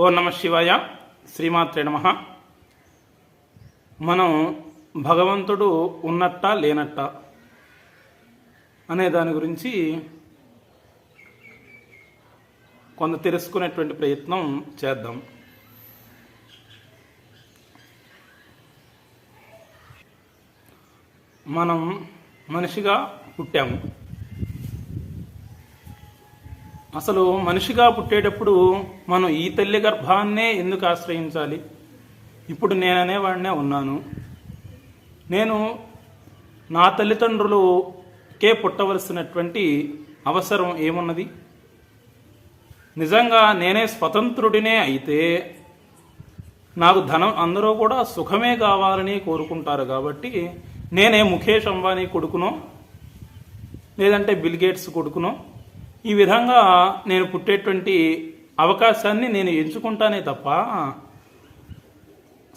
ఓ నమ శివాయ శ్రీమాత్రే నమ. మనం భగవంతుడు ఉన్నట్ట లేనట్ట అనే దాని గురించి కొంత తెలుసుకునేటువంటి ప్రయత్నం చేద్దాం. మనం మనిషిగా పుట్టాము. అసలు మనిషిగా పుట్టేటప్పుడు మనం ఈ తల్లి గర్భాన్నే ఎందుకు ఆశ్రయించాలి? ఇప్పుడు నేననేవాడినే ఉన్నాను. నేను నా తల్లిదండ్రులుకే పుట్టవలసినటువంటి అవసరం ఏమున్నది? నిజంగా నేనే స్వతంత్రుడినే అయితే నాకు ధనం అందరూ కూడా సుఖమే కావాలని కోరుకుంటారు కాబట్టి నేనే ముఖేష్ అంబానీ కొడుకునో లేదంటే బిల్ గేట్స్ కొడుకునో ఈ విధంగా నేను పుట్టేటువంటి అవకాశాన్ని నేను ఎంచుకుంటానే తప్ప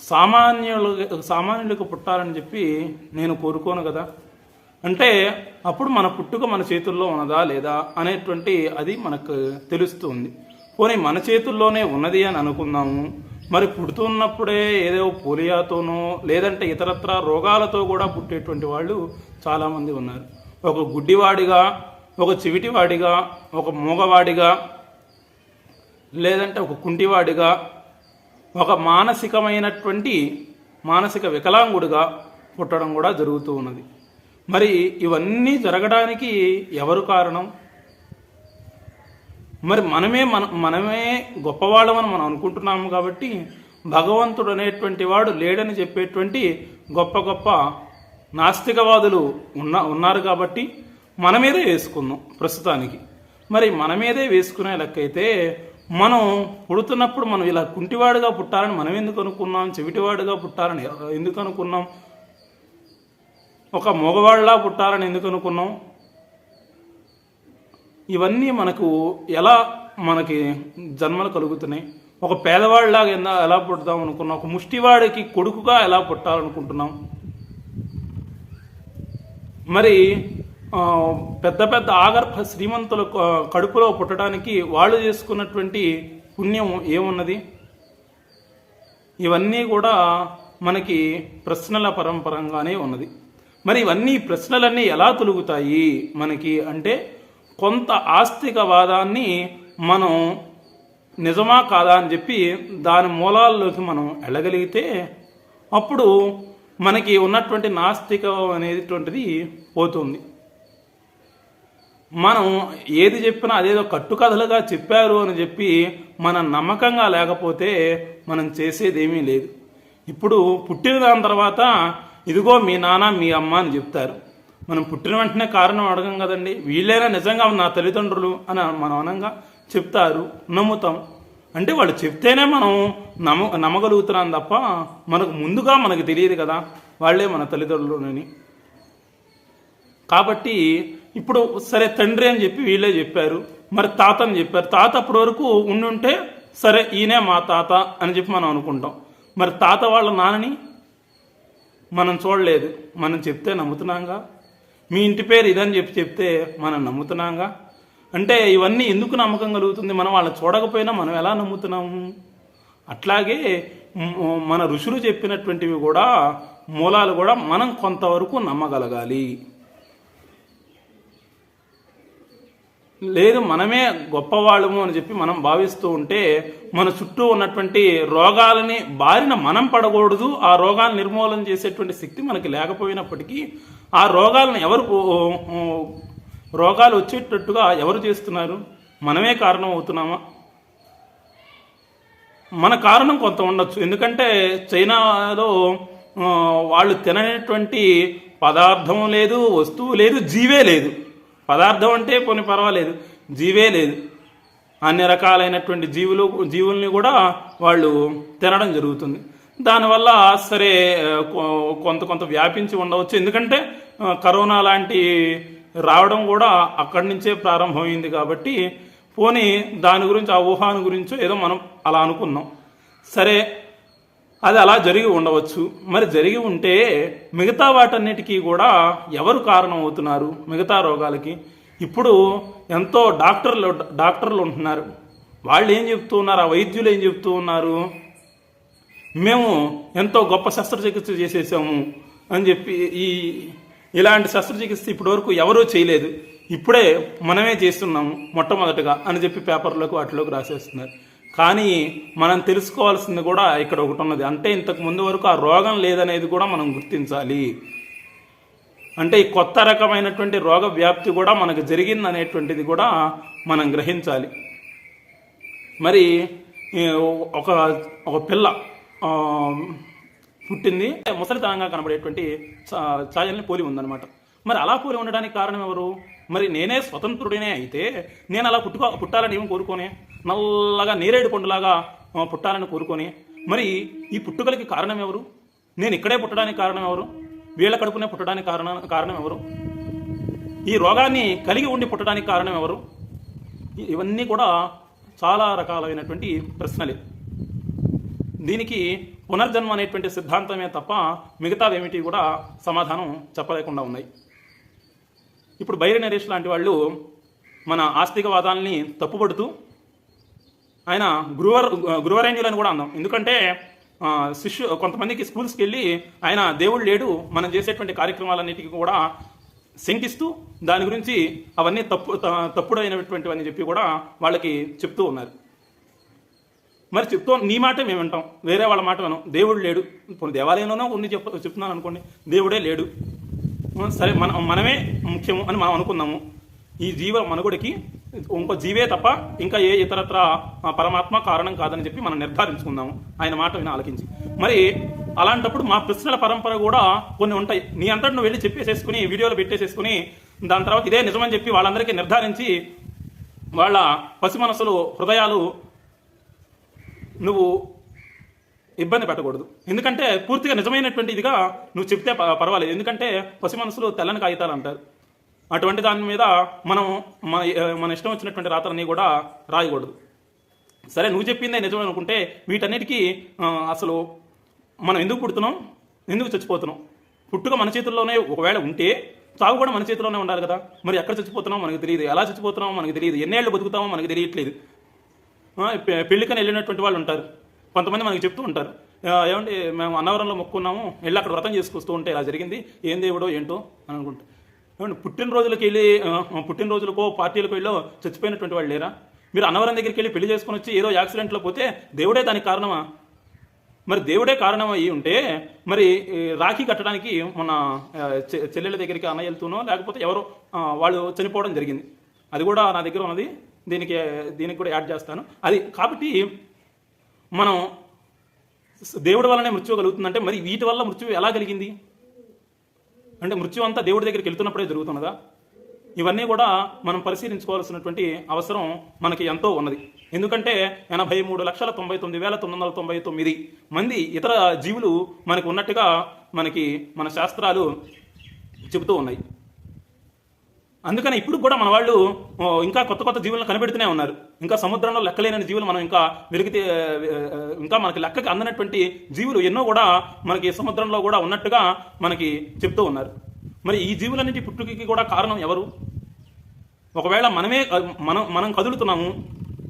సామాన్యులు సామాన్యులకు పుట్టాలని చెప్పి నేను కోరుకోను కదా. అంటే అప్పుడు మన పుట్టుక మన చేతుల్లో ఉన్నదా లేదా అనేటువంటి అది మనకు తెలుస్తుంది. పోనీ మన చేతుల్లోనే ఉన్నది అని అనుకుందాము. మరి పుడుతున్నప్పుడే ఏదో పోలియాతోనో లేదంటే ఇతరత్ర రోగాలతో కూడా పుట్టేటువంటి వాళ్ళు చాలామంది ఉన్నారు. ఒక గుడ్డివాడిగా ఒక చివిటివాడిగా ఒక మూగవాడిగా లేదంటే ఒక కుంటివాడిగా ఒక మానసికమైనటువంటి మానసిక వికలాంగుడిగా పుట్టడం కూడా జరుగుతూ ఉన్నది. మరి ఇవన్నీ జరగడానికి ఎవరు కారణం? మరి మనమే మన మనమే గొప్పవాళ్ళమని మనం అనుకుంటున్నాము కాబట్టి భగవంతుడు అనేటువంటి వాడు లేడని చెప్పేటువంటి గొప్ప గొప్ప నాస్తికవాదులు ఉన్న ఉన్నారు కాబట్టి మన మీదే వేసుకుందాం ప్రస్తుతానికి. మరి మన మీదే వేసుకునే లెక్కైతే మనం పుడుతున్నప్పుడు మనం ఇలా కుంటివాడుగా పుట్టాలని మనం ఎందుకు అనుకున్నాం? చెవిటివాడుగా పుట్టాలని ఎందుకు అనుకున్నాం? ఒక మగవాళ్ళలా పుట్టాలని ఎందుకు అనుకున్నాం? ఇవన్నీ మనకు ఎలా మనకి జన్మలు కలుగుతున్నాయి? ఒక పేదవాడిలాగా ఎలా ఎలా పుడతాం అనుకున్నాం? ఒక ముష్టివాడికి కొడుకుగా ఎలా పుట్టాలనుకుంటున్నాం? మరి పెద్ద పెద్ద ఆగర్భ శ్రీమంతుల కడుపులో పుట్టడానికి వాళ్ళు చేసుకున్నటువంటి పుణ్యం ఏమున్నది? ఇవన్నీ కూడా మనకి ప్రశ్నల పరంపరంగానే ఉన్నది. మరి ఇవన్నీ ప్రశ్నలన్నీ ఎలా తొలుగుతాయి మనకి అంటే కొంత ఆస్తికవాదాన్ని మనం నిజమా కాదా అని చెప్పి దాని మూలాల్లోకి మనం వెళ్ళగలిగితే అప్పుడు మనకి ఉన్నటువంటి నాస్తికం అనేటువంటిది పోతుంది. మనం ఏది చెప్పినా అదేదో కట్టుకథలుగా చెప్పారు అని చెప్పి మన నమ్మకంగా లేకపోతే మనం చేసేది ఏమీ లేదు. ఇప్పుడు పుట్టిన దాని తర్వాత ఇదిగో మీ నాన్న మీ అమ్మ అని చెప్తారు. మనం పుట్టిన వెంటనే కారణం అడగం కదండి. వీళ్ళైనా నిజంగా నా తల్లిదండ్రులు అని మనం అనంగా చెప్తారు నమ్ముతాం. అంటే వాళ్ళు చెప్తేనే మనం నమ్మ నమ్మగలుగుతున్నాం తప్ప మనకు ముందుగా మనకు తెలియదు కదా. వాళ్ళే మన తల్లిదండ్రులునని కాబట్టి ఇప్పుడు సరే తండ్రి అని చెప్పి వీళ్ళే చెప్పారు. మరి తాత అని చెప్పారు. తాత అప్పటి వరకు ఉండుంటే సరే ఈయనే మా తాత అని చెప్పి మనం అనుకుంటాం. మరి తాత వాళ్ళ నాన్నని మనం చూడలేదు. మనం చెప్తే నమ్ముతున్నాంగా? మీ ఇంటి పేరు ఇదని చెప్పి చెప్తే మనం నమ్ముతున్నాంగా? అంటే ఇవన్నీ ఎందుకు నమ్మకం కలుగుతుంది? మనం వాళ్ళని చూడకపోయినా మనం ఎలా నమ్ముతున్నాము అట్లాగే మన ఋషులు చెప్పినటువంటివి కూడా మూలాలు కూడా మనం కొంతవరకు నమ్మగలగాలి. లేదు మనమే గొప్పవాళ్ళము అని చెప్పి మనం భావిస్తూ ఉంటే మన చుట్టూ ఉన్నటువంటి రోగాలని బారిన మనం పడకూడదు ఆ రోగాలను నిర్మూలన చేసేటువంటి శక్తి మనకి లేకపోయినప్పటికీ ఆ రోగాలను ఎవరు రోగాలు వచ్చేటట్టుగా ఎవరు చేస్తున్నారు? మనమే కారణం అవుతున్నామా? మన కారణం కొంత ఉండొచ్చు. ఎందుకంటే చైనాలో వాళ్ళు తిననటువంటి పదార్థం లేదు వస్తువు లేదు జీవే లేదు. పదార్థం అంటే పోనీ పర్వాలేదు జీవే లేదు. అన్ని రకాలైనటువంటి జీవులు జీవుల్ని కూడా వాళ్ళు తినడం జరుగుతుంది. దానివల్ల సరే కొ- కొంత కొంత వ్యాపించి ఉండవచ్చు. ఎందుకంటే కరోనా లాంటి రావడం కూడా అక్కడి నుంచే ప్రారంభమైంది కాబట్టి పోనీ దాని గురించి ఆ ఊహాను గురించో ఏదో మనం అలా అనుకున్నాం. సరే అది అలా జరిగి ఉండవచ్చు. మరి జరిగి ఉంటే మిగతా వాటన్నిటికీ కూడా ఎవరు కారణం అవుతున్నారు? మిగతా రోగాలకి. ఇప్పుడు ఎంతో డాక్టర్లు డాక్టర్లు ఉంటున్నారు. వాళ్ళు ఏం చెప్తూ ఉన్నారు? ఆ వైద్యులు ఏం చెప్తూ ఉన్నారు? మేము ఎంతో గొప్ప శస్త్రచికిత్స చేసేసాము అని చెప్పి ఈ ఇలాంటి శస్త్రచికిత్స ఇప్పటివరకు ఎవరూ చేయలేదు. ఇప్పుడే మనమే చేస్తున్నాము మొట్టమొదటగా అని చెప్పి పేపర్లోకి వాటిలోకి రాసేస్తున్నారు. కానీ మనం తెలుసుకోవాల్సింది కూడా ఇక్కడ ఒకటి ఉన్నది. అంటే ఇంతకు ముందు వరకు ఆ రోగం లేదనేది కూడా మనం గుర్తించాలి. అంటే ఈ కొత్త రకమైనటువంటి రోగ వ్యాప్తి కూడా మనకు జరిగింది అనేటువంటిది కూడా మనం గ్రహించాలి. మరి ఒక ఒక పిల్ల పుట్టింది. ముసలితనంగా కనబడేటువంటి చా- ఛాయల్ని పోలి ఉందన్నమాట. మరి అలా పోలి ఉండడానికి కారణం ఎవరు? మరి నేనే స్వతంత్రుడినే అయితే నేను అలా పుట్టుకో పుట్టాలని ఏమి కోరుకోనే? నల్లగా నేరేడు పండులాగా పుట్టాలని కోరుకొని? మరి ఈ పుట్టుకలకి కారణం ఎవరు? నేను ఇక్కడే పుట్టడానికి కారణం ఎవరు? వీళ్ళ కడుపునే పుట్టడానికి కారణం కారణం ఎవరు? ఈ రోగాన్ని కలిగి ఉండి పుట్టడానికి కారణం ఎవరు? ఇవన్నీ కూడా చాలా రకాలైనటువంటి ప్రశ్నలే. దీనికి పునర్జన్మ అనేటువంటి సిద్ధాంతమే తప్ప మిగతావేమిటి కూడా సమాధానం చెప్పలేకుండా ఉన్నాయి. ఇప్పుడు బైరి నరేష్ లాంటి వాళ్ళు మన ఆస్తికవాదాలని తప్పుపడుతూ ఆయన గురువర్ గురువరేణ్యులని కూడా అందాం ఎందుకంటే శిష్యు కొంతమందికి స్కూల్స్కి వెళ్ళి ఆయన దేవుడు లేడు మనం చేసేటువంటి కార్యక్రమాలన్నిటికీ కూడా శంకిస్తూ దాని గురించి అవన్నీ తప్పు త- తప్పుడైనటువంటివని చెప్పి కూడా వాళ్ళకి చెప్తూ ఉన్నారు. మరి చెప్తూ నీ మాట మేము వింటాం. వేరే వాళ్ళ మాట వినం. దేవుడు లేడు. ఇప్పుడు దేవాలయంలోనో ఉంది చెప్ చెప్తున్నాను అనుకోండి. దేవుడే లేడు. సరే మన మనమే ముఖ్యము అని మనం అనుకుందాము ఈ జీవ మనుగుడికి ఇంకో జీవే తప్ప ఇంకా ఏ ఇతరత్ర పరమాత్మ కారణం కాదని చెప్పి మనం నిర్ధారించుకుందాము ఆయన మాట విని ఆలకించి. మరి అలాంటప్పుడు మా ప్రశ్నల పరంపర కూడా కొన్ని ఉంటాయి. నీ అంతటి నువ్వు వెళ్ళి చెప్పేసేసుకుని వీడియోలు పెట్టేసేసుకుని దాని తర్వాత ఇదే నిజమని చెప్పి వాళ్ళందరికీ నిర్ధారించి వాళ్ళ పసి మనసులు హృదయాలు నువ్వు ఇబ్బంది పెట్టకూడదు. ఎందుకంటే పూర్తిగా నిజమైనటువంటి ఇదిగా నువ్వు చెప్తే పర్వాలేదు. ఎందుకంటే పసి మనసులు తెల్లని కాగితాలు అంటారు. అటువంటి దాని మీద మనం మన మన ఇష్టం వచ్చినటువంటి రాతలన్నీ కూడా రాయకూడదు. సరే నువ్వు చెప్పిందే నిజమే అనుకుంటే వీటన్నిటికీ అసలు మనం ఎందుకు పుడుతున్నాం? ఎందుకు చచ్చిపోతున్నాం? పుట్టుక మన చేతుల్లోనే ఒకవేళ ఉంటే చావు కూడా మన చేతిలోనే ఉండాలి కదా. మరి ఎక్కడ చచ్చిపోతున్నాం? మనకు తెలియదు. ఎలా చచ్చిపోతున్నామో మనకు తెలియదు. ఎన్నేళ్ళు బతుకుతామో మనకు తెలియట్లేదు. పెళ్ళికని వెళ్ళినటువంటి వాళ్ళు ఉంటారు. కొంతమంది మనకి చెప్తూ ఉంటారు ఏమంటే మేము అన్నవరంలో మొక్కున్నాము వెళ్ళి అక్కడ వ్రతం చేసుకొస్తూ ఉంటే ఇలా జరిగింది ఏం దేవుడో ఏంటో అని అనుకుంటా ఏమంటే పుట్టినరోజులకి వెళ్ళి పుట్టినరోజులకో పార్టీలకు వెళ్ళో చచ్చిపోయినటువంటి వాళ్ళు లేరా? మీరు అన్నవరం దగ్గరికి వెళ్ళి పెళ్ళి చేసుకొని వచ్చి ఏదో యాక్సిడెంట్లో పోతే దేవుడే దానికి కారణమా? మరి దేవుడే కారణం అయ్యి ఉంటే మరి రాఖీ కట్టడానికి మొన్న చెల్లెల చె- దగ్గరికి అన్న వెళ్తూనో లేకపోతే ఎవరో వాళ్ళు చనిపోవడం జరిగింది. అది కూడా నా దగ్గర ఉన్నది దీనికి దీనికి కూడా యాడ్ చేస్తాను. అది కాబట్టి మనం దేవుడి వల్లనే మృత్యు కలుగుతుందంటే మరి వీటి వల్ల మృత్యు ఎలా కలిగింది? అంటే మృత్యు అంతా దేవుడి దగ్గరికి వెళ్తున్నప్పుడే జరుగుతున్నదా? ఇవన్నీ కూడా మనం పరిశీలించుకోవాల్సినటువంటి అవసరం మనకి ఎంతో ఉన్నది. ఎందుకంటే ఎనభై మూడు లక్షల తొంభై తొమ్మిది వేల తొమ్మిది వందల తొంభై తొమ్మిది మంది ఇతర జీవులు మనకు ఉన్నట్టుగా మనకి మన శాస్త్రాలు చెబుతూ ఉన్నాయి. అందుకని ఇప్పుడు కూడా మన వాళ్ళు ఇంకా కొత్త కొత్త జీవులను కనిపెడుతూనే ఉన్నారు. ఇంకా సముద్రంలో లెక్కలేని జీవులు మనం ఇంకా వెలిగితే ఇంకా మనకి లెక్కకి అందనటువంటి జీవులు ఎన్నో కూడా మనకి సముద్రంలో కూడా ఉన్నట్టుగా మనకి చెప్తూ ఉన్నారు. మరి ఈ జీవులన్నిటి పుట్టుకకి కూడా కారణం ఎవరు? ఒకవేళ మనమే మనం మనం కదులుతున్నాము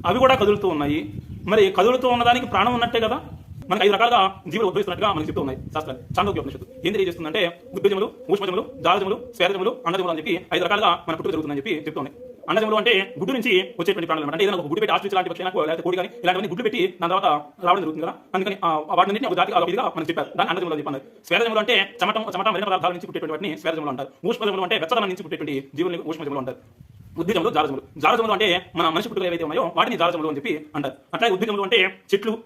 అవి కూడా కదులుతూ ఉన్నాయి. మరి కదులుతూ ఉన్నదానికి ప్రాణం ఉన్నట్టే కదా? మనకు ఐదు రకాలుగా జీవులు ఉద్భవిస్తున్నట్టుగా మనకు చెప్తూ ఉన్నాయి శాస్త్రాలు. చాంద్రోగ్య ఉపనిషత్తు. ఏం తెలియజేస్తుందంటే ఉద్భజములు ఊష్మజములు జాలజములు స్వేదజములు అండజములు అని చెప్పి ఐదు రకాలుగా మన పుట్టుక జరుగుతుందని చెప్పి చెప్తూ ఉన్నాయి. అండజములు అంటే గుడ్డు నుంచి వచ్చేటువంటి ప్రాణాలు అంటే ఏదైనా ఒక గుడ్డు పెట్టి ఆశ్రయించి లాంటి పక్షి లేకపోతే కోడి కానీ ఇలాంటివన్నీ గుడ్లు పెట్టి దాని తర్వాత రావడం జరుగుతుంది కదా. అందుకని వాటిని ఒక జాతి ఒక ఇదిగా మనం చెప్పారు. దాన్ని అండజములు అని చెప్పారు స్వేదజములు అంటే చమటం చమటం మరిన పదార్థాల నుంచి పుట్టేటువంటి వాటిని స్వేదజములు అంటారు. ఊష్మజములు అంటే వెచ్చదనం నుంచి పుట్టేటువంటి జీవులు ఊష్మజములు అంటారు. ఉద్భిజములు జాలజములు. జాలజములు అంటే మన మనిషి పుట్టుకలు ఏవైతే ఉన్నాయో వాటిని జాలజములు అని చెప్పి అంటారు. అట్లాగే ఉద్భిజములు అంటే చెట్లు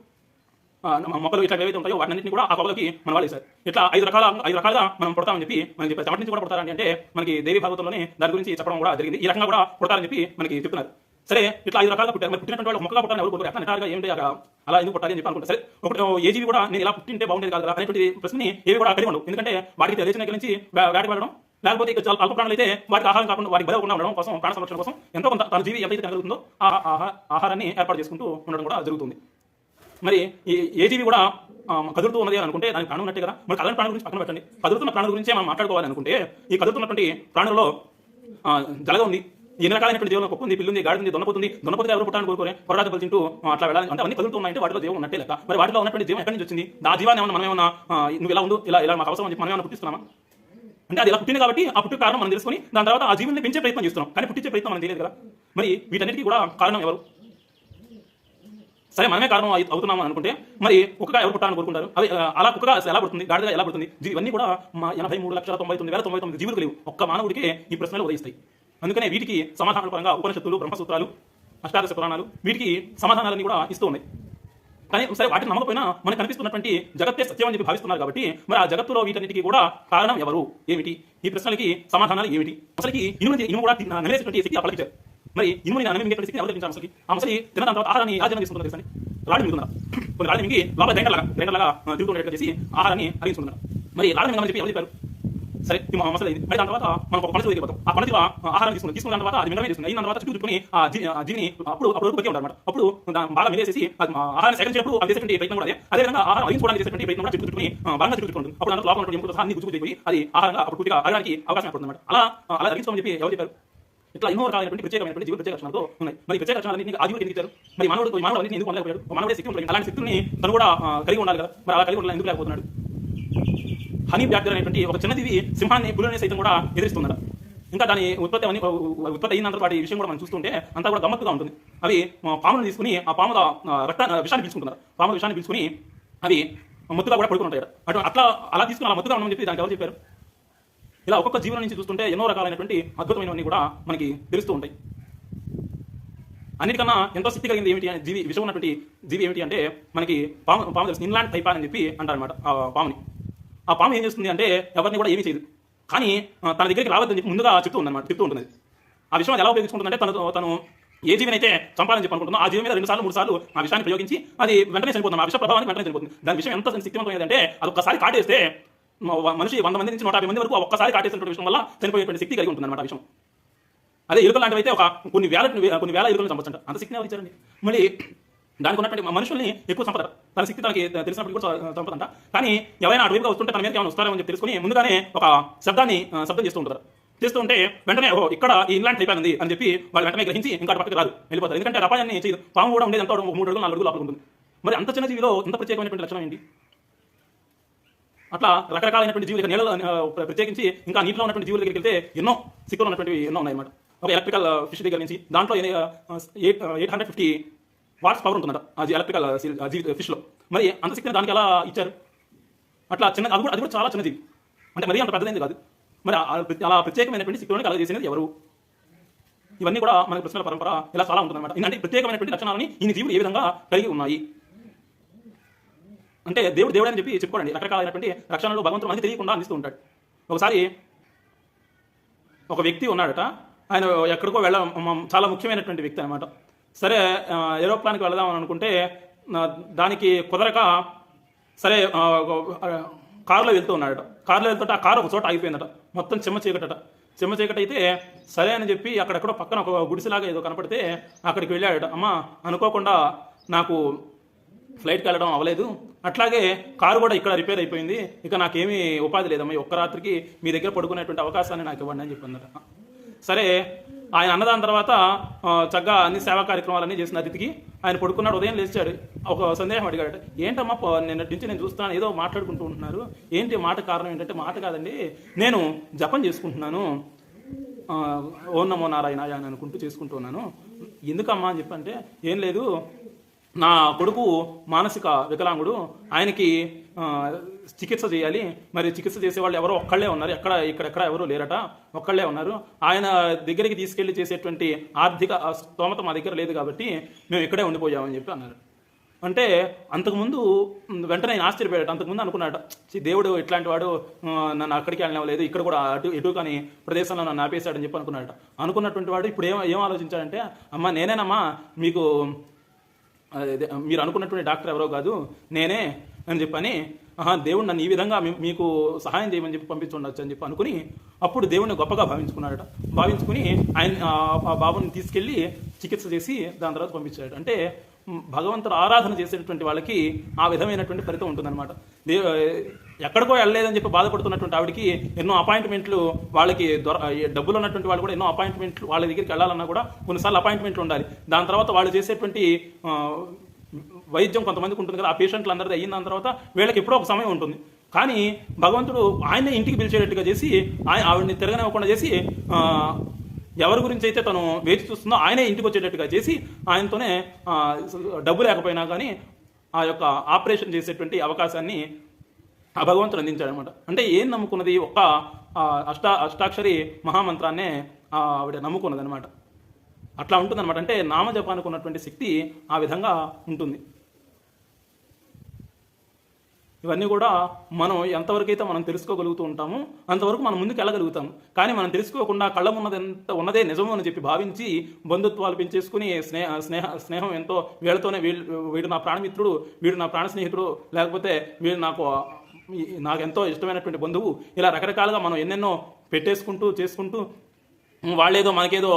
మొక్కలు ఇట్లా ఏవైతే ఉంటాయో వాటిని కూడా ఆ కొలకి మన వాళ్ళు వేశారు ఇట్లా ఐదు రకాల ఐదు రకాలుగా మనం పుడతామని చెప్పి మనకి చెప్పారు. చెమట నుంచి కూడా పుడతారని అంటే మనకి దేవి భాగవతంలోనే దాని గురించి చెప్పడం కూడా జరిగింది. ఈ రకంగా కూడా పుడతారని చెప్పి మనకి చెప్తున్నారు. సరే ఇట్లా ఐదు రకాలుగా పుట్టారు. మరి పుట్టినటువంటి వాళ్ళు మొక్కగా పుట్టాలని ఎవరు కోరుకోరు? ఎట్లా నిటారుగా ఏంటి అలా ఎందుకు పుట్టాలి అని చెప్పి అనుకుంటారు. సరే ఒకటి ఏ జీవి కూడా నేను ఇలా పుట్టింటే బాగుండేది కాదు అనేటువంటి ప్రశ్నని ఏవి కూడా కలిగి ఉండవు. ఎందుకంటే వాటికి తెలిసిన దగ్గర నుంచి వే- వేటకి వెళ్ళడం లేకపోతే ఇక చాలా అల్ప ప్రాణాలు అయితే వాటికి ఆహారం కాకుండా వారికి బలవకుండా ఉండడం కోసం ప్రాణ సంరక్షణ కోసం ఎంతో కొంత తన జీవి ఎంతైతే కలుగుతుందో ఆ ఆహారాన్ని ఏర్పాటు చేసుకుంటూ ఉండడం కూడా జరుగుతుంది. మరి ఈ ఏ జీవి కూడా కదులుతూ ఉన్నది అని అనుకుంటే దానికి ప్రాణం ఉన్నట్టే కదా. మరి కదలని ప్రాణం గురించి పక్కన పెట్టండి. కదులుతున్న ప్రాణం గురించే మనం మాట్లాడుకోవాలి అనుకుంటే ఈ కదులుతున్నటువంటి ప్రాణులలో జలగ ఉంది. ఎన్ని రకాలైనటువంటి జీవనం కుక్క ఉంది పిల్లి గాడి ఉంది దొన్నపోతుంది దొన్నపోతుంది ఎవరు పుట్టాలని కోరుకోరే? పొరడాత కలిసింటూ అట్లా వెళ్ళాలి. అంటే అవన్నీ కదులుతున్నాయంటే వాటిలో జీవం ఉన్నట్టే లెక్క. మరి వాటిలో ఉన్నటువంటి జీవం ఎక్కడి నుంచి వచ్చింది? ఆ జీవాన్ని ఏమన్నా మనం ఏమన్నా నువ్వు ఇలా ఉండు ఇలా ఇలా మాకు అవసరం అని చెప్పి మనం ఏమన్నా పుట్టిస్తున్నామా? అంటే అది ఇలా పుట్టింది కాబట్టి ఆ పుట్టిన కారణం మనం తెలుసుకొని దాని తర్వాత ఆ జీవుని పెంచే ప్రయత్నం చేస్తున్నాం. కానీ పుట్టించే ప్రయత్నం మనం తెలియదు కదా. మరి వీటన్నిటికీ కూడా కారణం ఎవరు? సరే మనమే కారణం అయి- అవుతున్నాము అనుకుంటే మరి కుక్కగా ఎవరు పుట్టాలని కోరుకుంటారు? అవి అలా కుక్కగా ఎలా పుడుతుంది? గాడిగా ఎలా పుడుతుంది? ఇవన్నీ కూడా మా ఎనభై మూడు లక్షల తొంభై తొమ్మిది వేల తొంభై తొమ్మిది జీవులు లేవు. ఒక్క మానవుడికే ఈ ప్రశ్నలు ఉదయిస్తాయి. అందుకనే వీటికి సమాధానాల పరంగా ఉపనిషత్తులు బ్రహ్మసూత్రాలు అష్టాదశ పురాణాలు వీటికి సమాధానాలన్నీ కూడా ఇస్తూ ఉన్నాయి. కానీ సరే వాటిని నమ్మకపోయినా మనకు కనిపిస్తున్నటువంటి జగత్తే సత్యం అని చెప్పి భావిస్తున్నారు కాబట్టి మరి ఆ జగత్తులో వీటన్నిటికీ కూడా కారణం ఎవరు? ఏమిటి? ఈ ప్రశ్నలకి సమాధానాలు ఏమిటి? అసలుకి ఇనుము ఇనుము కూడా తిన్న- శక్తి అప్పగించారు మరి ఇనుముని నమిలేసినటువంటి శక్తి ఎవరు తెప్పించారు అసలు ఆ ముసలి తిన్న తర్వాత ఆహారాన్ని ఆచరణ తీసుకుంటారు తెలుసండి రాళ్ళు మిగుతున్నారు కొన్ని రాళ్ళు మింగి లోపల గ్రైండర్ లాగా గ్రైండర్ లాగా తిరుగుతుండేట్టుగా చేసి ఆహారాన్ని అరిగించుకుంటున్నారు మరి రాళ్ళు మింగమని చెప్పి ఎవరు చెప్పారు? సరే మా మసలు అయింది మరి దాని తర్వాత మనం ఒక పనసలు వెళ్ళిపోతాం ఆ పనసలు ఆహారం తీసుకుని తీసుకున్న తర్వాత అది మింగమే చేస్తుంది. అయిన తర్వాత చుట్టూ చుట్టుకుని ఆ జీ- జీవిని అప్పుడు అప్పుడు వరకు ఉంటారు అనమాట అప్పుడు బాగా మిలేసేసి అది ఆ ఆహారాన్ని సేకరించినప్పుడు అది చేసేటువంటి ప్రయత్నం కూడా అదే. అదేవిధంగా ఆహారం అరిగించుకోవడానికి చేసేటువంటి ప్రయత్నం కూడా చుట్టూ చుట్టుకుని బాగా చుట్టూ చుట్టుకుంటుంది అప్పుడు దాంట్లో లోపల ఉన్నటువంటి ఎముకలు సహా అన్ని గుజ్జు అది ఆహారంగా అప్పుడు పూర్తిగా అరగడానికి అవకాశం ఏర్పడుతుంది అనమాట అలా అలా అరిగించుకోమని చెప్పి ఎవరు చెప్పారు? ఇట్లా ఎన్నో రకాలైనటువంటి ప్రత్యేకమైనటువంటి జీవ ప్రత్యేక లక్షణాలతో ఉన్నాయి. మరి ప్రత్యేక లక్షణాలన్నీ ఆ ఎందుకు ఇచ్చారు. మరి మానవుడు మానవుడు అన్నింటినీ ఎందుకు ఉండలేకపోయాడు మానవుడే శక్తి ఉంటుంది అలాంటి శక్తుల్ని తను కూడా కలిగి ఉండాలి కదా. మరి అలా కలిగి ఉండాలి ఎందుకు లేకపోతున్నాడు? హనీ బ్యాక్టర్ అనేటువంటి ఒక చిన్నదివి సింహాన్ని పులిని సైతం కూడా ఎదిరిస్తుందట. ఇంకా దాని ఉత్పత్తి అవన్నీ ఉత్పత్తి అయినంత వాటి విషయం కూడా మనం చూస్తుంటే అంతా కూడా గమ్మత్తుగా ఉంటుంది. అవి ఆ, పాములను తీసుకుని ఆ పాముల రక్త ఆ, విషాన్ని పీల్చుకుంటున్నారు. పాముల విషాన్ని పీల్చుకుని అవి మత్తుగా కూడా పడుకుని ఉంటాయి అటు అట్లా అలా తీసుకుని అలా మత్తుగా ఉండమని చెప్పి దానికి ఎవరు చెప్పారు? ఇలా ఒక్కొక్క జీవనం నుంచి చూస్తుంటే ఎన్నో రకాలైనటువంటి అద్భుతమైనవన్నీ కూడా మనకి తెలుస్తూ ఉంటాయి. అన్నిటికన్నా ఎంతో శక్తి కలిగింది ఏమిటి అని జీవి విషయం ఉన్నటువంటి జీవి ఏమిటి అంటే మనకి పాము పాము తెలుసు ఇన్లాండ్ టైపా అని చెప్పి అంటారనమాట ఆ పాముని. ఆ పాము ఏం చేస్తుంది అంటే ఎవరిని కూడా ఏమీ చేయదు. కానీ తన దగ్గరికి రావద్దని చెప్పి ముందుగా చెప్తూ ఉందన్నమాట చెప్తూ ఉంటుంది. ఆ విషయం అది ఎలా ఉపయోగించుకుంటుందంటే తను తను ఏ జీవినైతే చంపాలని చెప్పి అనుకుంటుందో ఆ జీవి మీద రెండు సార్లు మూడు సార్లు ఆ విషయాన్ని ప్రయోగించి అది వెంటనే చనిపోతుంది. ఆ విషయ ప్రభావానికి వెంటనే చనిపోతుంది. దాని విషయం ఎంత శక్తివంతమైనది అంటే అది ఒక్కసారి కాటేస్తే మనిషి వంద మంది నుంచి నూట యాభై మంది వరకు ఒక్కసారి కాటేసినటువంటి విషయం వల్ల చనిపోయేటువంటి శక్తి కలిగి ఉంటుంది అన్నమాట విషయం. అదే ఎలుకలు లాంటివి అయితే ఒక కొన్ని వేల కొన్ని వేల ఎలుకలను చంపచ్చంట. అంత శక్తిని ఎవరు ఇచ్చారండి? మళ్ళీ దానికి ఉన్నటువంటి మనుషుల్ని ఎక్కువ సంపద తన శక్తి తనకి తెలిసినప్పుడు కూడా సంపదంట కానీ ఎవరైనా అటువైపుగా వస్తుంటే తన మీదకి ఏమైనా వస్తారని చెప్పి తెలుసుకుని ముందుగానే ఒక శబ్దాన్ని శబ్దం చేస్తూ ఉంటారు. చేస్తూ ఉంటే వెంటనే ఓ ఇక్కడ ఈ ఇలాంటి టైప్ ఉంది అని చెప్పి వాళ్ళు వెంటనే గ్రహించి ఇంకా అటు పక్కకి రాదు వెళ్ళిపోతారు. ఎందుకంటే రపాయాన్ని పాము కూడా ఉండేది ఎంత మూడు అడుగులు నాలుగు అడుగులు లోపల ఉంటుంది. మరి అంత చిన్న జీవిలో ఇంత ప్రత్యేకమైనటువంటి లక్షణం ఏంటి? అట్లా రకరకాలైనటువంటి జీవులు నేల ప్రత్యేకించి ఇంకా నీటిలో ఉన్నటువంటి జీవుల దగ్గరికి వెళ్తే ఎన్నో సిక్కులు ఉన్నటువంటివి ఎన్నో ఉన్నాయి అన్నమాట ఒక ఎలక్ట్రికల్ ఫిష్ దగ్గర నుంచి దాంట్లో eight eight hundred fifty watts power ఉంటుందట అది ఎలక్ట్రికల్ ఫిష్లో మరి అంత శక్తిని దానికి ఎలా ఇచ్చారు? అట్లా చిన్న అది కూడా అది కూడా చాలా చిన్నది. అంటే మరీ అంత పెద్దదైంది కాదు. మరి అలా ప్రత్యేకమైనటువంటి శక్తులను కలగజేసినది ఎవరు? ఇవన్నీ కూడా మన ప్రశ్నల పరంపర ఇలా చాలా ఉంటుందన్నమాట. ఇలాంటి ప్రత్యేకమైనటువంటి లక్షణాలని ఈ జీవులు ఏ విధంగా కలిగి ఉన్నాయి? అంటే దేవుడు దేవుడు అని చెప్పి చెప్పుకోండి. రకరకాలైనటువంటి రక్షణలు భగవంతుడు మనకి తెలియకుండా అందిస్తూ ఉంటాడు. ఒకసారి ఒక వ్యక్తి ఉన్నాడట. ఆయన ఎక్కడికో వెళ్ళ చాలా ముఖ్యమైనటువంటి వ్యక్తి అనమాట సరే ఏరోప్లాన్కి వెళదాం అని అనుకుంటే దానికి కుదరక సరే కారులో వెళ్తూ ఉన్నాడట. కారులో వెళ్తుంటే ఆ కారు ఒక చోట ఆగిపోయిందట. మొత్తం చెమ్మ చీకటట. చెమ్మ చీకటి అయితే సరే అని చెప్పి అక్కడెక్కడో పక్కన ఒక గుడిసెలాగా ఏదో కనపడితే అక్కడికి వెళ్ళాడట. అమ్మ అనుకోకుండా నాకు ఫ్లైట్కి వెళ్ళడం అవ్వలేదు. అట్లాగే కారు కూడా ఇక్కడ రిపేర్ అయిపోయింది. ఇక నాకేమీ ఉపాధి లేదమ్మా. ఒక్క రాత్రికి మీ దగ్గర పడుకునేటువంటి అవకాశాన్ని నాకు ఇవ్వండి అని చెప్పిందట సరే ఆయన అన్నదాని తర్వాత చక్కగా అన్ని సేవా కార్యక్రమాలన్నీ చేసిన అతిథికి ఆయన పడుకున్నాడు. ఉదయం లేచాడు. ఒక సందేహం అడిగాడు ఏంటమ్మా నిన్న నుంచి నేను చూస్తాను. ఏదో మాట్లాడుకుంటూ ఉంటున్నారు. ఏంటి మాట కారణం ఏంటంటే మాట కాదండి. నేను జపం చేసుకుంటున్నాను. ఓం నమో నారాయణ అని అనుకుంటూ చేసుకుంటున్నాను ఎందుకమ్మా అని చెప్పంటే ఏం లేదు. నా కొడుకు మానసిక వికలాంగుడు. ఆయనకి చికిత్స చేయాలి. మరి చికిత్స చేసే వాళ్ళు ఎవరో ఒక్కళ్ళే ఉన్నారు. ఎక్కడ ఇక్కడెక్కడ ఎవరు లేరట. ఒక్కళ్ళే ఉన్నారు. ఆయన దగ్గరికి తీసుకెళ్ళి చేసేటువంటి ఆర్థిక స్తోమత మా దగ్గర లేదు కాబట్టి మేము ఇక్కడే ఉండిపోయామని చెప్పి అన్నారు. అంటే అంతకుముందు వెంటనే ఆయన ఆశ్చర్యపోయాడు అంతకుముందు అనుకున్నాడు దేవుడు ఇట్లాంటి వాడు నన్ను అక్కడికి వెళ్ళలేదు ఇక్కడ కూడా అటు ఎటు కానీ ప్రదేశంలో నన్ను ఆపేశాడని చెప్పి అనుకున్నాడు అనుకున్నటువంటి వాడు ఇప్పుడు ఏం ఏం ఆలోచించాడంటే అమ్మ నేనేనమ్మా మీకు మీరు అనుకున్నటువంటి డాక్టర్ ఎవరో కాదు నేనే అని చెప్పని ఆహా దేవుడు నన్ను ఈ విధంగా మీకు సహాయం చేయమని చెప్పి పంపించుండొచ్చు అని చెప్పి అనుకుని అప్పుడు దేవుడిని గొప్పగా భావించుకున్నాడట. భావించుకుని ఆయన ఆ- బాబుని తీసుకెళ్ళి చికిత్స చేసి దాని తర్వాత పంపించాడు అంటే భగవంతుడు ఆరాధన చేసేటువంటి వాళ్ళకి ఆ విధమైనటువంటి ఫలితం ఉంటుందన్నమాట. దే ఎక్కడికో వెళ్ళలేదని చెప్పి బాధపడుతున్నటువంటి ఆవిడకి ఎన్నో అపాయింట్మెంట్లు వాళ్ళకి దొర డబ్బులు ఉన్నటువంటి వాళ్ళు కూడా ఎన్నో అపాయింట్మెంట్లు వాళ్ళ దగ్గరికి వెళ్ళాలన్నా కూడా కొన్నిసార్లు అపాయింట్మెంట్లు ఉండాలి. దాని తర్వాత వాళ్ళు చేసేటువంటి వైద్యం కొంతమందికి ఉంటుంది కదా ఆ పేషెంట్లు అందరిది అయిన దాని తర్వాత వీళ్ళకి ఎప్పుడో ఒక సమయం ఉంటుంది. కానీ భగవంతుడు ఆయనే ఇంటికి పిలిచేటట్టుగా చేసి ఆయన ఆవిడని తిరగనివ్వకుండా చేసి ఎవరి గురించి అయితే తను వేచి చూస్తుందో ఆయనే ఇంటికి వచ్చేటట్టుగా చేసి ఆయనతోనే డబ్బు లేకపోయినా కానీ ఆ యొక్క ఆపరేషన్ చేసేటువంటి అవకాశాన్ని ఆ భగవంతుడు అందించాడనమాట. అంటే ఏం నమ్ముకున్నది? ఒక అష్టా అష్టాక్షరి మహామంత్రాన్నే ఆవిడ నమ్ముకున్నది అనమాట అట్లా ఉంటుందన్నమాట అంటే నామజపానికి ఉన్నటువంటి శక్తి ఆ విధంగా ఉంటుంది. ఇవన్నీ కూడా మనం ఎంతవరకు అయితే మనం తెలుసుకోగలుగుతూ ఉంటామో అంతవరకు మనం ముందుకు వెళ్ళగలుగుతాం కానీ మనం తెలుసుకోకుండా కళ్ళ ఉన్నది ఎంత ఉన్నదే నిజము అని చెప్పి భావించి బంధుత్వాలు పెంచేసుకుని స్నేహ స్నేహ స్నేహం ఎంతో వీళ్ళతోనే వీళ్ళు వీడు నా ప్రాణమిత్రుడు వీడు నా ప్రాణ స్నేహితుడు లేకపోతే వీడు నాకు నాకు ఎంతో ఇష్టమైనటువంటి బంధువు. ఇలా రకరకాలుగా మనం ఎన్నెన్నో పెట్టేసుకుంటూ చేసుకుంటూ వాళ్ళేదో మనకేదో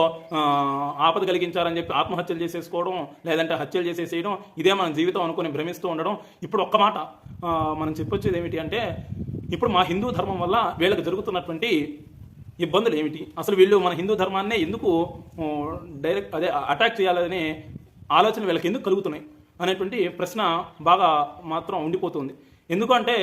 ఆపద కలిగించారని చెప్పి ఆత్మహత్యలు చేసేసుకోవడం లేదంటే హత్యలు చేసేసేయడం ఇదే మన జీవితం అనుకుని భ్రమిస్తూ ఉండడం. ఇప్పుడు ఒక్క మాట మనం చెప్పొచ్చేది ఏమిటి అంటే ఇప్పుడు మా హిందూ ధర్మం వల్ల వీళ్ళకి జరుగుతున్నటువంటి ఇబ్బందులు ఏమిటి? అసలు వీళ్ళు మన హిందూ ధర్మాన్నే ఎందుకు డైరెక్ట్ అదే అటాక్ చేయాలనే ఆలోచన వీళ్ళకి ఎందుకు కలుగుతున్నాయి? అనేటువంటి ప్రశ్న బాగా మాత్రం ఉండిపోతుంది. ఎందుకంటే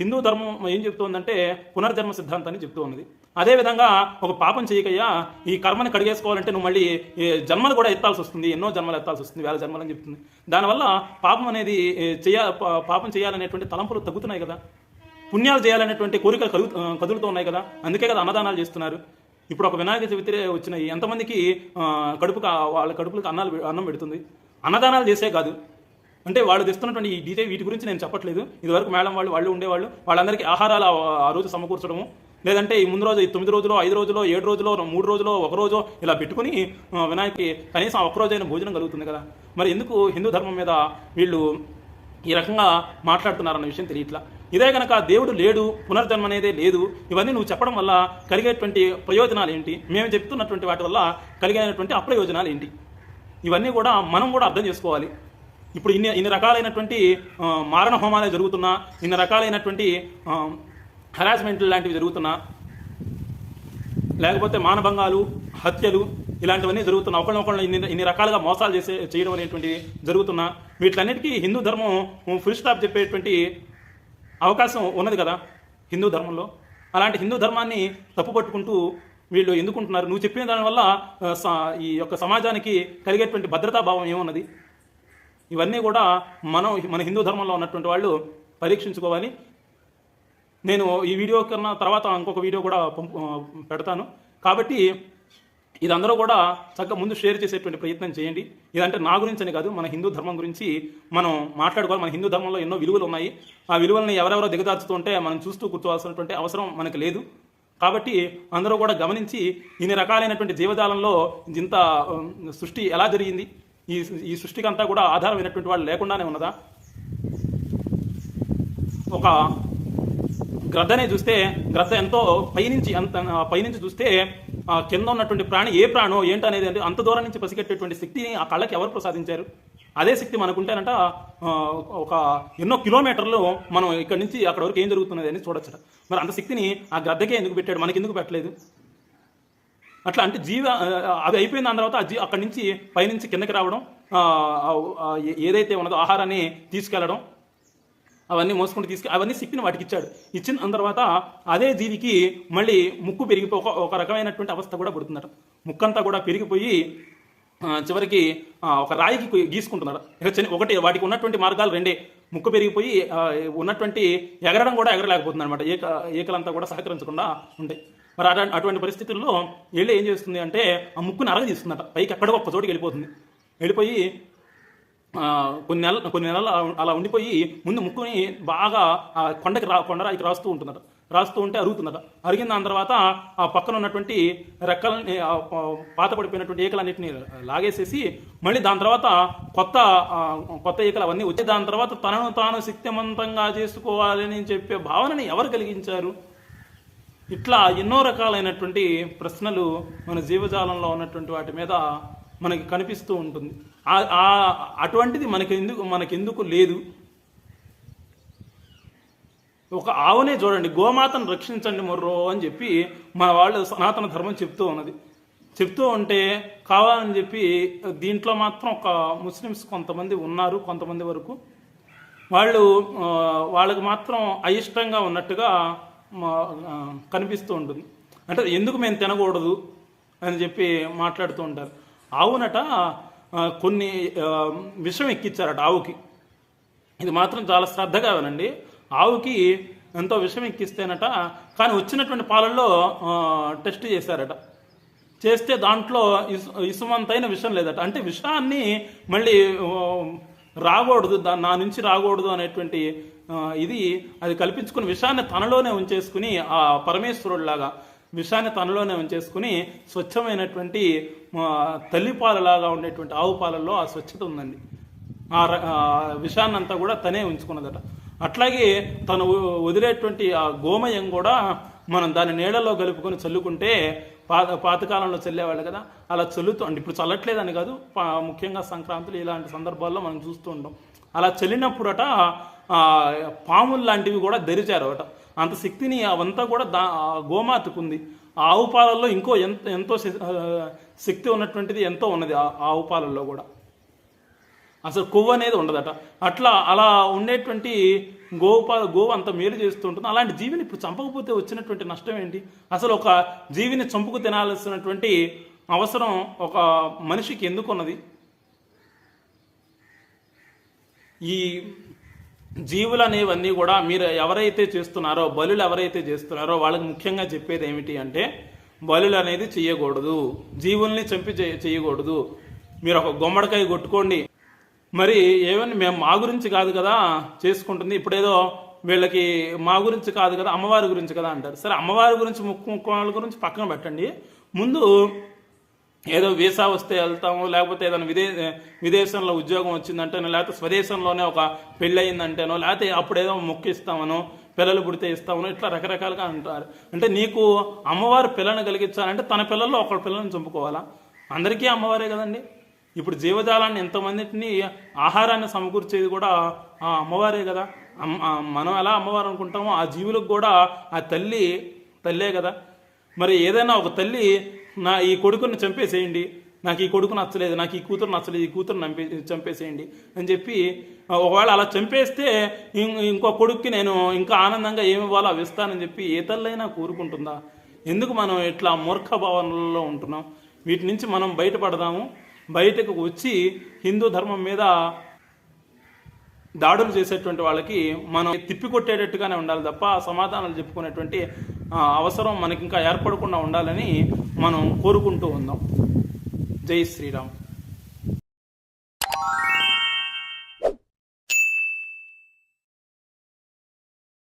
హిందూ ధర్మం ఏం చెప్తుందంటే పునర్జన్మ సిద్ధాంతాన్ని చెప్తూ ఉన్నది అదేవిధంగా ఒక పాపం చేయకయ్యా ఈ కర్మని కడిగేసుకోవాలంటే నువ్వు మళ్ళీ జన్మలు కూడా ఎత్తాల్సి వస్తుంది ఎన్నో జన్మలు ఎత్తాల్సి వస్తుంది వేల జన్మలు అని చెప్తుంది. దానివల్ల పాపం అనేది చేయ పా- పాపం చేయాలనేటువంటి తలంపులు తగ్గుతున్నాయి కదా. పుణ్యాలు చేయాలనేటువంటి కోరికలు కలుగు కదులుతున్నాయి కదులుతూ ఉన్నాయి కదా. అందుకే కదా అన్నదానాలు చేస్తున్నారు. ఇప్పుడు ఒక వినాయక చవితి వచ్చినాయి. ఎంతమందికి కడుపుకు వాళ్ళ కడుపులకు అన్నాలు అన్నం పెడుతుంది. అన్నదానాలు చేసే కాదు. అంటే వాళ్ళు తెస్తున్నటువంటి ఈ డీజే వీటి గురించి నేను చెప్పట్లేదు. ఇదివరకు మేడం వాళ్ళు వాళ్ళు ఉండేవాళ్ళు. వాళ్ళందరికీ ఆహారాలు ఆ- రోజు సమకూర్చడము. లేదంటే ఈ ముందు రోజు ఈ తొమ్మిది రోజులో ఐదు రోజులో ఏడు రోజులో మూడు రోజులో ఒక రోజు ఇలా పెట్టుకుని ఆ, కనీసం ఒక్కరోజైన భోజనం కలుగుతుంది కదా. మరి ఎందుకు హిందూ ధర్మం మీద వీళ్ళు ఈ రకంగా మాట్లాడుతున్నారన్న విషయం తెలియట్లా? ఇదే కనుక దేవుడు లేడు పునర్జన్మ అనేదే లేదు. ఇవన్నీ నువ్వు చెప్పడం వల్ల కలిగేటువంటి ప్రయోజనాలు ఏంటి? మేము చెప్తున్నటువంటి వాటి వల్ల కలిగేటువంటి అప్రయోజనాలు ఏంటి? ఇవన్నీ కూడా మనం కూడా అర్థం చేసుకోవాలి. ఇప్పుడు ఇన్ని ఇన్ని రకాలైనటువంటి మారణ హోమాలు జరుగుతున్నా ఇన్ని రకాలైనటువంటి హరాస్మెంట్ లాంటివి జరుగుతున్నా లేకపోతే మానభంగాలు హత్యలు ఇలాంటివన్నీ జరుగుతున్నా ఒకళ్ళనొకళ్ళు ఇన్ని ఇన్ని రకాలుగా మోసాలు చేసే చేయడం అనేటువంటి జరుగుతున్నా వీటిలన్నిటికీ హిందూ ధర్మం ఫుల్ స్టాప్ చెప్పేటువంటి అవకాశం ఉన్నది కదా హిందూ ధర్మంలో. అలాంటి హిందూ ధర్మాన్ని తప్పుపట్టుకుంటూ వీళ్ళు ఎందుకుంటున్నారు? నువ్వు చెప్పిన దానివల్ల స- ఈ యొక్క సమాజానికి కలిగేటువంటి భద్రతా భావం ఏమున్నది? ఇవన్నీ కూడా మనం మన హిందూ ధర్మంలో ఉన్నటువంటి వాళ్ళు పరీక్షించుకోవాలి. నేను ఈ వీడియో కన్నా తర్వాత ఇంకొక వీడియో కూడా పంపు పెడతాను. కాబట్టి ఇదందరూ కూడా చక్కగా ముందు షేర్ చేసేటువంటి ప్రయత్నం చేయండి. ఇదంటే నా గురించి అని కాదు మన హిందూ ధర్మం గురించి మనం మాట్లాడుకోవాలి. మన హిందూ ధర్మంలో ఎన్నో విలువలు ఉన్నాయి. ఆ విలువల్ని ఎవరెవరో దిగదార్చుతుంటే మనం చూస్తూ కూర్చోవాల్సినటువంటి అవసరం మనకు లేదు. కాబట్టి అందరూ కూడా గమనించి ఇన్ని రకాలైనటువంటి జీవజాలంలో ఇంత సృష్టి ఎలా జరిగింది ఈ ఈ సృష్టికి అంతా కూడా ఆధారమైనటువంటి వాళ్ళు లేకుండానే ఉన్నదా? ఒక గ్రద్దనే చూస్తే గ్రద్ద ఎంతో పైనుంచి అంత పైనుంచి చూస్తే కింద ఉన్నటువంటి ప్రాణి ఏ ప్రాణో ఏంటనేది అంటే అంత దూరం నుంచి పసిగట్టేటువంటి శక్తిని ఆ కళ్ళకి ఎవరు ప్రసాదించారు? అదే శక్తి మనకుంటేనంట ఒక ఎన్నో కిలోమీటర్లు మనం ఇక్కడి నుంచి అక్కడ వరకు ఏం జరుగుతున్నది అని చూడొచ్చట. మరి అంత శక్తిని ఆ గ్రద్దకే ఎందుకు పెట్టాడు? మనకి ఎందుకు పెట్టలేదు? అట్లా అంటే జీవ అది అయిపోయిన దాని తర్వాత జీ అక్కడి నుంచి పైనుంచి కిందకి రావడం ఏదైతే ఉన్నదో ఆహారాన్ని తీసుకెళ్ళడం అవన్నీ మోసుకుంటూ తీసుకు అవన్నీ శక్తిని వాటికి ఇచ్చాడు. ఇచ్చిన తర్వాత అదే జీవికి మళ్ళీ ముక్కు పెరిగిపో ఒక ఒక రకమైనటువంటి అవస్థ కూడా పడుతుందట ముక్కంతా కూడా పెరిగిపోయి చివరికి ఒక రాయికి గీసుకుంటున్నారు. ఇక చిన్న ఒకటి వాటికి ఉన్నటువంటి మార్గాలు రెండే. ముక్కు పెరిగిపోయి ఉన్నటువంటి ఎగరడం కూడా ఎగరలేకపోతుంది అనమాట ఏక ఏకలంతా కూడా సహకరించకుండా ఉంటాయి మరి అటు అటువంటి పరిస్థితుల్లో వెళ్ళి ఏం చేస్తుంది అంటే ఆ ముక్కుని అరగ తీస్తుందట పైకి ఎక్కడో ఒక్క చోటుకి వెళ్ళిపోతుంది. వెళ్ళిపోయి కొన్ని నెల కొన్ని నెలలు అలా- ఉండిపోయి ముందు ముక్కుని బాగా ఆ కొండకి రా కొండరాయికి రాస్తూ ఉంటుందట. రాస్తూ ఉంటే అరుగుతుందట. అరిగిన దాని తర్వాత ఆ పక్కన ఉన్నటువంటి రెక్కలని పాత పడిపోయినటువంటి ఈకలన్నింటినీ లాగేసేసి మళ్ళీ దాని తర్వాత కొత్త కొత్త ఈకలు అవన్నీ వచ్చి దాని తర్వాత తనను తాను శక్తివంతంగా చేసుకోవాలని చెప్పే భావనని ఎవరు కలిగించారు? ఇట్లా ఎన్నో రకాలైనటువంటి ప్రశ్నలు మన జీవజాలంలో ఉన్నటువంటి వాటి మీద మనకి కనిపిస్తూ ఉంటుంది. ఆ- అటువంటిది మనకి ఎందుకు మనకెందుకు లేదు. ఒక ఆవునే చూడండి గోమాతను రక్షించండి మొర్రో అని చెప్పి మన వాళ్ళు సనాతన ధర్మం చెప్తూ ఉన్నది. చెప్తూ ఉంటే కావాలని చెప్పి దీంట్లో మాత్రం ఒక ముస్లిమ్స్ కొంతమంది ఉన్నారు కొంతమంది వరకు. వాళ్ళు వాళ్ళకి మాత్రం అయిష్టంగా ఉన్నట్టుగా కనిపిస్తూ ఉంటుంది. అంటే ఎందుకు మేము తినకూడదు అని చెప్పి మాట్లాడుతూ ఉంటారు. ఆవునట కొన్ని విషం ఎక్కిచ్చారట ఆవుకి. ఇది మాత్రం చాలా శ్రద్ధగా వినండి. ఆవుకి ఎంతో విషం ఎక్కిస్తేనట కానీ వచ్చినటువంటి పాలల్లో టెస్ట్ చేశారట. చేస్తే దాంట్లో ఇసు ఇసుమంతైన విషం లేదట. అంటే విషాన్ని మళ్ళీ రాకూడదు దా నా నుంచి రాకూడదు అనేటువంటి ఇది అది కల్పించుకుని విషాన్ని తనలోనే ఉంచేసుకుని ఆ పరమేశ్వరుడిలాగా విషాన్ని తనలోనే ఉంచేసుకుని స్వచ్ఛమైనటువంటి తల్లిపాలలాగా ఉండేటువంటి ఆవు పాలల్లో ఆ స్వచ్ఛత ఉందండి. ఆ ర- విషాన్నంతా కూడా తనే ఉంచుకున్నదట. అట్లాగే తను వదిలేటువంటి ఆ గోమయం కూడా మనం దాని నీళ్ళలో కలుపుకొని చల్లుకుంటే పాత పాతకాలంలో చల్లేవాళ్ళు కదా అలా చల్లుతూ అంటే ఇప్పుడు చల్లట్లేదని కాదు పా- ముఖ్యంగా సంక్రాంతులు ఇలాంటి సందర్భాల్లో మనం చూస్తూ ఉంటాం. అలా చల్లినప్పుడట పాములు లాంటివి కూడా ధరిచారట అంత శక్తిని అవంతా కూడా దా ఆ గోమాతకు ఉంది ఆవు పాలల్లో ఇంకో ఎంత ఎంతో శక్తి ఉన్నటువంటిది ఎంతో ఉన్నది ఆ ఆవు పాలల్లో కూడా. అసలు కొవ్వు అనేది ఉండదట. అట్లా అలా ఉండేటువంటి గోవు పా గోవు అంత మేలు చేస్తూ ఉంటుంది అలాంటి జీవిని ఇప్పుడు చంపకపోతే వచ్చినటువంటి నష్టం ఏంటి? అసలు ఒక జీవిని చంపుకు తినాల్సినటువంటి అవసరం ఒక మనిషికి ఎందుకున్నది? ఈ జీవులు అనేవన్నీ కూడా మీరు ఎవరైతే చేస్తున్నారో బలులు ఎవరైతే చేస్తున్నారో వాళ్ళకి ముఖ్యంగా చెప్పేది ఏమిటి అంటే బలులు అనేది చేయకూడదు జీవుల్ని చంపి చేయకూడదు మీరు ఒక గుమ్మడికాయ కొట్టుకోండి. మరి ఏమని మేము మా గురించి కాదు కదా చేసుకుంటుంది. ఇప్పుడేదో వీళ్ళకి మా గురించి కాదు కదా అమ్మవారి గురించి కదా అంటారు. సరే అమ్మవారి గురించి ముక్కు వాళ్ళ గురించి పక్కన పెట్టండి. ముందు ఏదో వీసా వస్తే వెళ్తాము లేకపోతే ఏదైనా విదే విదేశంలో ఉద్యోగం వచ్చిందంటేనో లేకపోతే స్వదేశంలోనే ఒక పెళ్ళి అయిందంటేనో లేకపోతే అప్పుడేదో ఏదో మొక్కిస్తామనో పిల్లలు పుడితే ఇస్తామనో ఇట్లా రకరకాలుగా అంటారు. అంటే నీకు అమ్మవారు పిల్లని కలిగించాలంటే తన పిల్లల్లో ఒకళ్ళ పిల్లల్ని చంపుకోవాలా? అందరికీ అమ్మవారే కదండి. ఇప్పుడు జీవజాలాన్ని ఎంతమందిని ఆహారాన్ని సమకూర్చేది కూడా ఆ అమ్మవారే కదా. మనం ఎలా అమ్మవారు అనుకుంటామో ఆ జీవులకు కూడా ఆ తల్లి తల్లే కదా. మరి ఏదైనా ఒక తల్లి నా ఈ కొడుకుని చంపేసేయండి. నాకు ఈ కొడుకు నచ్చలేదు నాకు ఈ కూతురు నచ్చలేదు ఈ కూతురు నంపే చంపేసేయండి అని చెప్పి ఒకవేళ అలా చంపేస్తే ఇం- ఇంకో కొడుక్కి నేను ఇంకా ఆనందంగా ఏమి ఇవ్వాలో అవి ఇస్తానని చెప్పి ఏ తల్లైనా కోరుకుంటుందా? ఎందుకు మనం ఇట్లా మూర్ఖ భావనలలో ఉంటున్నాం? వీటి నుంచి మనం బయటపడదాము. బయటకు వచ్చి హిందూ ధర్మం మీద దాడులు చేసేటువంటి వాళ్ళకి మనం తిప్పికొట్టేటట్టుగానే ఉండాలి తప్ప సమాధానాలు చెప్పుకునేటువంటి అవసరం మనకి ఇంకా ఏర్పడకుండా ఉండాలని మనం కోరుకుంటూ ఉందాం. జై శ్రీరామ్.